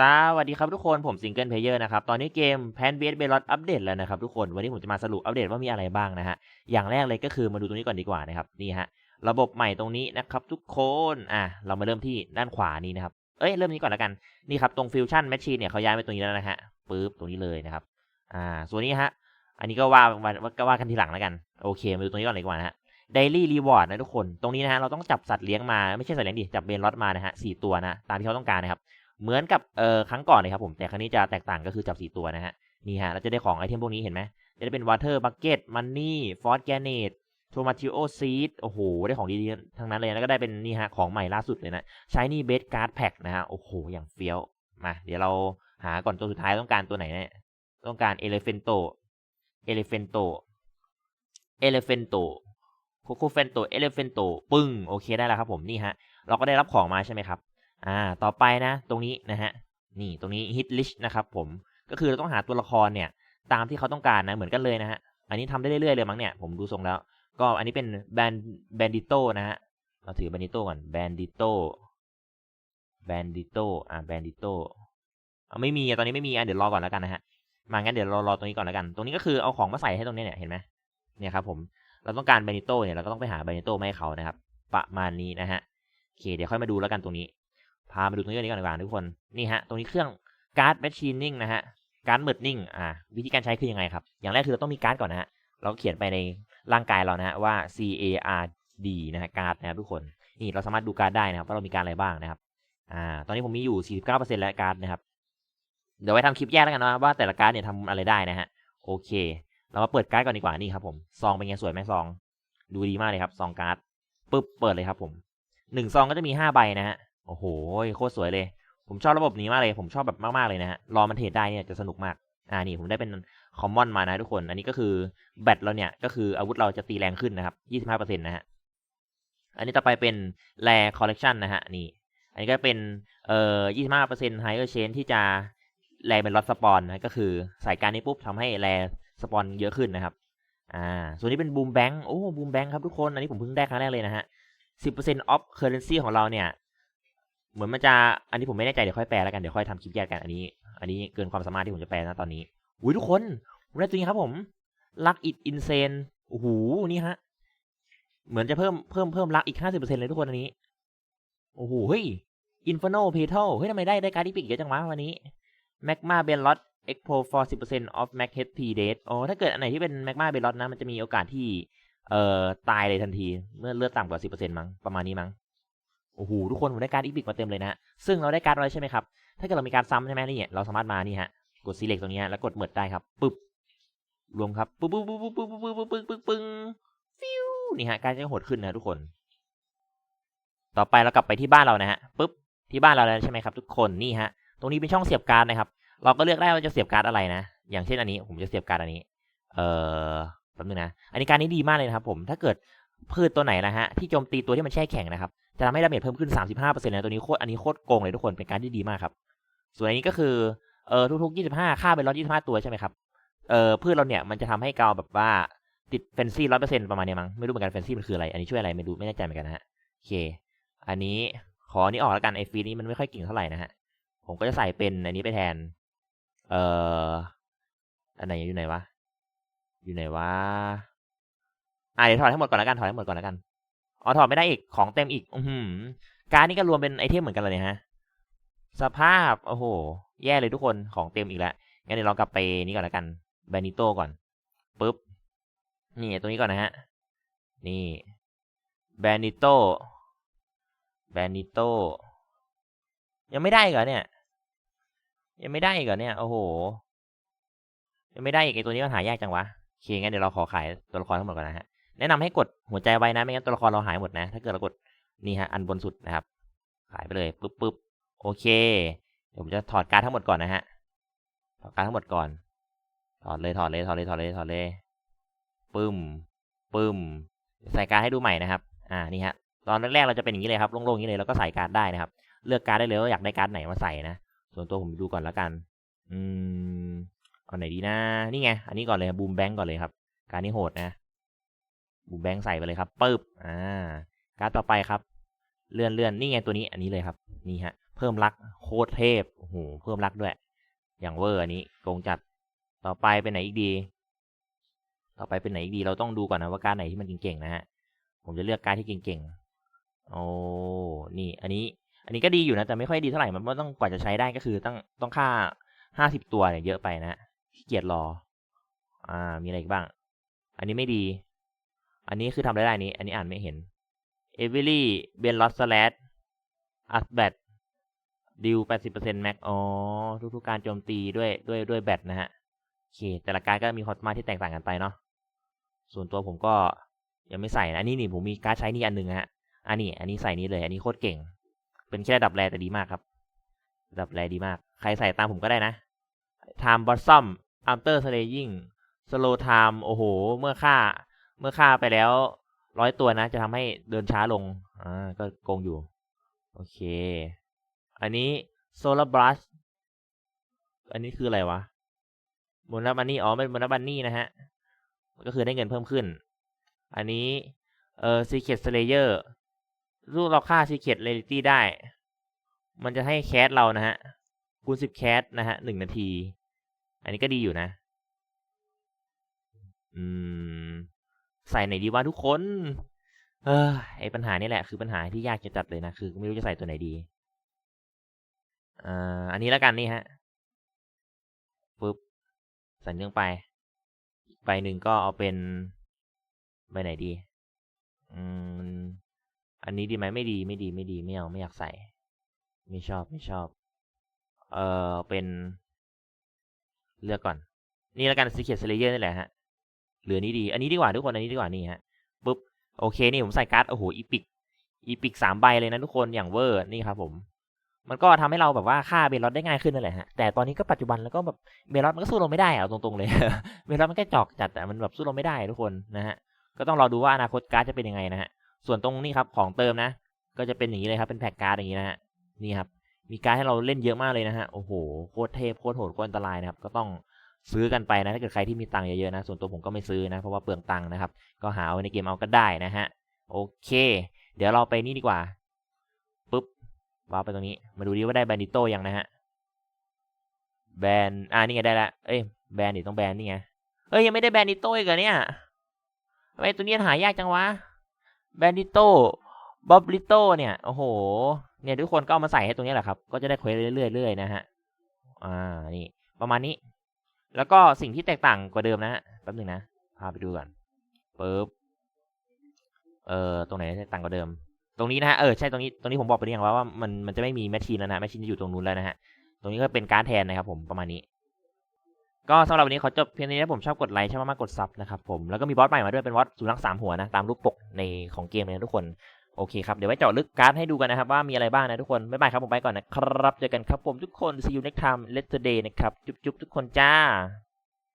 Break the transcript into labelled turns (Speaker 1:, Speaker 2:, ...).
Speaker 1: สวัสดีครับทุกคนผมซิงเกิลเพลเยอร์นะครับ ตอนนี้เกมแพนเบสเบลออัปเดตแล้วนะครับทุกคนวันนี้ผมจะมาสรุปอัปเดตว่ามีอะไรบ้างนะฮะ อย่างแรกเลยก็คือมาดูตรงนี้ก่อนดีกว่านะครับ นี่ฮะ ระบบใหม่ตรงนี้นะครับทุกคนอะเรามาเริ่มที่ด้านขวานี้นะครับ เอ้ย เริ่มนี้ก่อนแล้วกัน นี่ครับ ตรงฟิวชั่นแมชชีนเนี่ยเขาย้ายไปตรงนี้แล้วนะฮะปึ๊บตรงนี้เลยนะครับอ่าส่วนนี้ฮะอันนี้ก็ว่าว่าก็ว่ากันทีหลังแล้วกันโอเคมาดูตรงนี้ก่อนเลยดีกว่านะฮะ Daily Reward นะทุกคนตรงนี้นะฮะเราต้องจับสัตว์เลี้ยงมาไม่ใช่สัตว์เลี้ยงดิจับเบนลอตมานะฮะสี่ตัวนะตามที่เขาต้องการนะครับ เหมือนกับเอ่อครั้งก่อนเลยครับผมแต่ครั้งนี้จะแตกต่างก็คือจับสี่ตัวนะฮะนี่ฮะเราจะได้ของไอเทมพวกนี้เห็นไหมจะได้เป็น Water Bucket Money Fort Granite Tomato Seed โอ้โห ได้ของดีๆทั้งนั้นเลย แล้วก็ได้เป็นนี่ฮะของใหม่ล่าสุดเลยนะใช้นี่เบสการ์ดแพ็กนะฮะ โอ้โห อย่างเฟี้ยว มา เดี๋ยวเราหาก่อนตัวสุดท้ายต้องการตัวไหนเนี่ย ต้องการ Elephanto Elephanto Elephanto โคโคเฟนโตเอเลเฟนโตปึ้ง โอเคได้แล้วครับผม นี่ฮะ เราก็ได้รับของมาใช่ไหมครับ อ่าต่อไปนะตรงนี้นะฮะนี่ตรงนี้ฮิตลิชนะครับผมก็คือเราต้องหาตัวละครเนี่ยตามที่เขาต้องการนะเหมือนกันเลยนะฮะอันนี้ทำได้เรื่อยๆเลยมั้งเนี่ยผมดูทรงแล้ว ก็อันนี้เป็นแบนแบนดิโตนะฮะเราถือแบนดิโตก่อนแบนดิโตแบนดิโตอ่าแบนดิโตเอาไม่มีอะตอนนี้ไม่มีอะเดี๋ยวรอก่อนแล้วกันนะฮะมางั้นเดี๋ยวรอรอตรงนี้ก่อนแล้วกัน ตรงนี้ก็คือเอาของมาใส่ให้ตรงนี้เนี่ยเห็นไหมเนี่ยครับผมเราต้องการเบนิโตเนี่ยเราก็ต้องไปหาเบนิโตมาให้เขานะครับประมาณนี้นะฮะโอเคเดี๋ยวค่อยมาดูแล้วกันตรงนี้ พามาดูตรงนี้ก่อนดีกว่าทุกคน นี่ฮะ ตรงนี้เครื่องการ์ดแมชชีนิ่งนะฮะ การ์ดเมิร์ดนิ่ง อ่า วิธีการใช้คือยังไงครับ อย่างแรกคือเราต้องมีการ์ดก่อนนะฮะ เราเขียนไปในร่างกายเรานะฮะว่า C A R D นะฮะ การ์ดนะครับทุกคน นี่เราสามารถดูการ์ดได้นะครับว่าเรามีการ์ดอะไรบ้างนะครับ อ่า ตอนนี้ผมมีอยู่ 49%แล้วการ์ดนะครับ เดี๋ยวไว้ทำคลิปแยกแล้วกันนะว่าแต่ละการ์ดเนี่ยทำอะไรได้นะฮะ โอเค เรามาเปิดการ์ดก่อนดีกว่า นี่ครับผม ซองเป็นไงสวยไหมซอง ดูดีมากเลยครับ ซองการ์ดปึ๊บ เปิดเลยครับผมหนึ่งซองก็จะมีห้าใบนะฮะ โอ้โหโคตรสวยเลย ผมชอบระบบนี้มากเลย ผมชอบแบบมากๆเลยนะฮะ รอมันเทรดได้เนี่ยจะสนุกมาก อ่านี่ผมได้เป็นคอมมอนมานะทุกคน อันนี้ก็คือแบตเราเนี่ยก็คืออาวุธเราจะตีแรงขึ้นนะครับยี่สิบห้าเปอร์เซ็นต์นะฮะ อันนี้ต่อไปเป็นแรคอลเลกชันนะฮะนี่ อันนี้ก็เป็นเอ่อยี่สิบห้าเปอร์เซ็นต์ไฮเออร์เชนที่จะแรเป็นลอตสปอนนะก็คือใส่การนี้ปุ๊บทำให้แรสปอนเยอะขึ้นนะครับอ่าส่วนนี้เป็นบูมแบงค์โอ้บูมแบงค์ครับทุกคน อันนี้ผมเพิ่งได้ครั้งแรกเลยนะฮะสิบเปอร์เซ็นต์ออฟเคอร์เรนซีของเราเนี่ย เหมือนมันจะ อันนี้ผมไม่แน่ใจเดี๋ยวค่อยแปลแล้วกัน เดี๋ยวค่อยทำคลิปแยกกันอันนี้ อันนี้เกินความสามารถที่ผมจะแปลนะตอนนี้อุ้ยทุกคนได้ตัวนี้ครับผมลักอิดอินเซนโอ้โหนี่ฮะ เหมือนจะเพิ่มเพิ่มเพิ่มลักอีกห้าสิบเปอร์เซ็นต์เลยทุกคนอันนี้ โอ้โหเฮ้ยอินฟโนเพเทลเฮ้ยทำไมได้ได้การ์ดที่ปิกเยอะจังวะวันนี้แมกมาเบนลอต Expo for 10% of Mac HP Date อ๋อถ้าเกิดอันไหนที่เป็น Magma b e l o t นะมันจะมีโอกาสที่เอ่อตายเลยทันที เมื่อเลือดต่ำกว่า10%มั้งประมาณนี้มั้ง โอ้โหทุกคนผมได้การอีพิกมาเต็มเลยนะซึ่งเราได้การ์ดอะไรใช่ไหมครับ ถ้าเกิดเรามีการซ้ำใช่ไหมนี่เราสามารถมานี่ฮะกด select ตรงนี้แล้วกดเมิดได้ครับปึ๊บรวมครับปึ๊บปึ๊บปึ๊บปึ๊บปึ๊บปึ๊บปึ๊บปึ๊บปึ๊บฟิวนี่ฮะการจะโหดขึ้นนะทุกคน ต่อไปเรากลับไปที่บ้านเรานะฮะปึ๊บที่บ้านเราแล้วใช่ไหมครับ ทุกคนนี่ฮะตรงนี้เป็นช่องเสียบการ์ดนะครับ เราก็เลือกได้ว่าจะเสียบการ์ดอะไรนะ อย่างเช่นอันนี้ผมจะเสียบการ์ดอันนี้ เอ่อแป๊บนึงนะ อันนี้การนี้ดีมากเลยนะครับผม ถ้าเกิดพืชตัวไหนนะฮะที่โจมตีตัวที่มันแช่แข็งนะครับ จะทำให้ดาเมจเพิ่มขึ้น 35%นะตัวนี้โคตรอันนี้โคตรโกงเลยทุกคนเป็นการที่ดีมากครับ ส่วนอันนี้ก็คือเอ่อทุกๆ 25 ค่าเป็นร้อยยี่สิบห้าตัวใช่ไหมครับเอ่อพืชเราเนี่ยมันจะทำให้เกาแบบว่าติดเฟนซี่ร้อยเปอร์เซ็นต์ประมาณนี้มั้งไม่รู้เหมือนกันเฟนซี่มันคืออะไร อันนี้ช่วยอะไรไม่รู้ไม่แน่ใจเหมือนกันนะฮะโอเค อันนี้ขออันนี้ออกแล้วกันไอฟีนี้มันไม่ค่อยเก่งเท่าไหร่นะฮะผมก็จะใส่เป็นอันนี้ไปแทน เอ่ออันไหนอยู่ไหนวะอยู่ไหนวะอะเดี๋ยวถอดให้หมดก่อนแล้วกันถอดให้หมดก่อนแล้วกัน อ๋อถอดไม่ได้อีกของเต็มอีก อือหือการนี้ก็รวมเป็นไอเทมเหมือนกันเลยฮะ สภาพ โอ้โห แย่เลยทุกคนของเต็มอีกแล้วงั้นเดี๋ยวเรากลับไปนี่ก่อนแล้วกันแบนิโตก่อนปึ๊บ นี่ตัวนี้ก่อนนะฮะ นี่แบนิโตแบนิโตยังไม่ได้เหรอเนี่ย ยังไม่ได้อีกเหรอเนี่ย โอ้โห ยังไม่ได้อีกไอตัวนี้มันหายากจังวะโอเคงั้นเดี๋ยวเราขอขายตัวละครทั้งหมดก่อนนะฮะ แนะนำให้กดหัวใจไว้นะไม่งั้นตัวละครเราหายหมดนะ ถ้าเกิดเรากดนี่ฮะอันบนสุดนะครับขายไปเลยปึ๊บปึ๊บโอเค เดี๋ยวผมจะถอดการทั้งหมดก่อนนะฮะถอดการทั้งหมดก่อน ถอดเลยถอดเลยถอดเลยถอดเลยถอดเลยปึ้มปึ้มใส่การให้ดูใหม่นะครับ อ่านี่ฮะตอนแรกๆเราจะเป็นอย่างนี้เลยครับโล่งๆอย่างนี้เลยแล้วก็ใส่การได้นะครับ เลือกการได้เลยว่าอยากได้การไหนมาใส่นะส่วนตัวผมดูก่อนแล้วกัน อืมเอาไหนดีนะนี่ไงอันนี้ก่อนเลยบูมแบงก์ก่อนเลยครับ การนี้โหดนะ บูมแบงก์ใส่ไปเลยครับปึ๊บอ่าการ์ดต่อไปครับ เลื่อนเลื่อนนี่ไงตัวนี้อันนี้เลยครับ นี่ฮะ เพิ่มลักโคตรเทพโอ้โหเพิ่มรักด้วย อย่างเวอร์อันนี้โกงจัดต่อไปเป็นไหนอีกดี ต่อไปเป็นไหนอีกดี เราต้องดูก่อนนะว่าการไหนที่มันเก่งๆนะฮะผมจะเลือกการที่เก่งๆโอ้นี่ อันนี้ อันนี้ก็ดีอยู่นะ แต่ไม่ค่อยดีเท่าไหร่มันต้องกว่าจะใช้ได้ก็คือต้องต้องค่าห้าสิบตัวเนี่ยเยอะไปนะขี้เกียจรอ อ่า มีอะไรอีกบ้าง อันนี้ไม่ดี อันนี้คือทำได้ได้นี้ อันนี้อ่านไม่เห็นเอเวอรี่เบนลอสแลดอัสแบตดิวแปดสิบเปอร์เซ็นต์แม็ก อ๋อ ทุกๆ การโจมตีด้วยด้วยด้วยแบตนะฮะ โอเค แต่ละการก็มีความสามารถที่แตกต่างกันไปเนาะ ส่วนตัวผมก็ยังไม่ใส่นะอันนี้นี่ผมมีการดใช้นี่อันหนึ่งฮะ อันนี้ อันนี้ใส่นี้เลย อันนี้โคตรเก่ง เป็นแค่ระดับแรแต่ดีมากครับระดับแรดีมาก ใครใส่ตามผมก็ได้นะ time bottom after slaying slow time โอ้โห เมื่อฆ่า เมื่อฆ่าไปแล้วร้อยตัวนะ จะทำให้เดินช้าลง อ่า ก็โกงอยู่ โอเค อันนี้ solar brush อันนี้คืออะไรวะบนนับบันนี่อ๋อเป็นบนนับบันนี่นะฮะ ก็คือได้เงินเพิ่มขึ้น อันนี้เอ่อ secret slayer รูปเราฆ่า secret reality ได้ มันจะให้แคสเรานะฮะคูณสิบแคสนะฮะหนึ่งนาที อันนี้ก็ดีอยู่นะ อืม ใส่ไหนดีวะทุกคน เออไอปัญหานี่แหละคือปัญหาที่ยากจะจัดเลยนะคือ ไม่รู้จะใส่ตัวไหนดีอ่าอันนี้แล้วกันนี่ฮะปึ๊บใส่เนื่องไปอีกใบหนึ่งก็เอาเป็นใบไหนดี อืม อันนี้ดีไหมไม่ดีไม่ดีไม่ดีไม่เอาไม่อยากใส่ ไม่ชอบไม่ชอบ เออเป็น เลือกก่อน นี่แล้วกัน Secret Slayer นี่แหละฮะ เหลือนี้ดี อันนี้ดีกว่าทุกคน อันนี้ดีกว่านี่ฮะปุ๊บ โอเค นี่ผมใส่การ์ด โอ้โห อีพิก อีพิกสามใบเลยนะทุกคน อย่างเวอร์ นี่ครับผม มันก็ทำให้เราแบบว่าฆ่าเบลลอดได้ง่ายขึ้นนั่นแหละฮะ แต่ตอนนี้ก็ปัจจุบันแล้วก็แบบเบลลอดมันก็สู้เราไม่ได้อะเอาตรงๆเลย เบลลอดมันก็จอกจัดแต่มันแบบสู้เราไม่ได้ทุกคนนะฮะ ก็ต้องรอดูว่าอนาคตการ์ดจะเป็นยังไงนะฮะ ส่วนตรงนี้ครับของเติมนะ ก็จะเป็นอย่างนี้เลยครับ เป็นแพ็กการ์ดอย่างนี้นะฮะ นี่ครับ มีการ์ดให้เราเล่นเยอะมากเลยนะฮะ โอ้โห โคตรเทพ โคตรโหด โคตรอันตรายนะครับ ก็ต้อง ซื้อกันไปนะถ้าเกิดใครที่มีตังค์เยอะๆนะส่วนตัวผมก็ไม่ซื้อนะเพราะว่าเปลืองตังค์นะครับ ก็หาเอาในเกมเอาก็ได้นะฮะโอเค เดี๋ยวเราไปนี่ดีกว่าปุ๊บวาไปตรงนี้ มาดูดิว่าได้แบนดิโต้ยังนะฮะแบนอ่านี่ไงได้ละเอ้ยแบนดิต้องแบนนี่ไงเอ้ยยังไม่ได้แบนดิโต้อีกเหรอเนี่ยทำไมตัวนี้หายากจังวะแบนดิโต้บ๊อบลิโต้เนี่ยโอ้โหเนี่ยทุกคนก็เอามาใส่ให้ตรงนี้แหละครับ ก็จะได้เควสเรื่อยๆเรื่อยๆนะฮะ อ่า นี่ ประมาณนี้ แล้วก็สิ่งที่แตกต่างกว่าเดิมนะฮะแป๊บหนึงนะพาไปดูก่อนปึ๊บเอ่อตรงไหนแตกต่างกว่าเดิม ตรงนี้นะฮะเออใช่ตรงนี้ตรงนี้ผมบอกไปหรือยังว่าว่ามันมันจะไม่มีแมชชีนแล้วนะแมชชีนจะอยู่ตรงนู้นแล้วนะฮะตรงนี้ก็เป็นการ์ดแทนนะครับผมประมาณนี้ ก็สำหรับวันนี้ขอจบเพียงนี้นะผมชอบกดไลค์ชอบมากๆกดซับนะครับผมแล้วก็มีบอสใหม่มาด้วยเป็นบอสสุนัขสามหัวนะตามรูปปกในของเกมเลยนะทุกคน โอเคครับ เดี๋ยวไว้เจาะลึกการ์ดให้ดูกันนะครับ ว่ามีอะไรบ้างนะทุกคน บ๊ายบายครับ ผมไปก่อนนะครับ เจอกันครับผมทุกคน see you next time let's day นะครับ จุ๊บๆทุกคนจ้า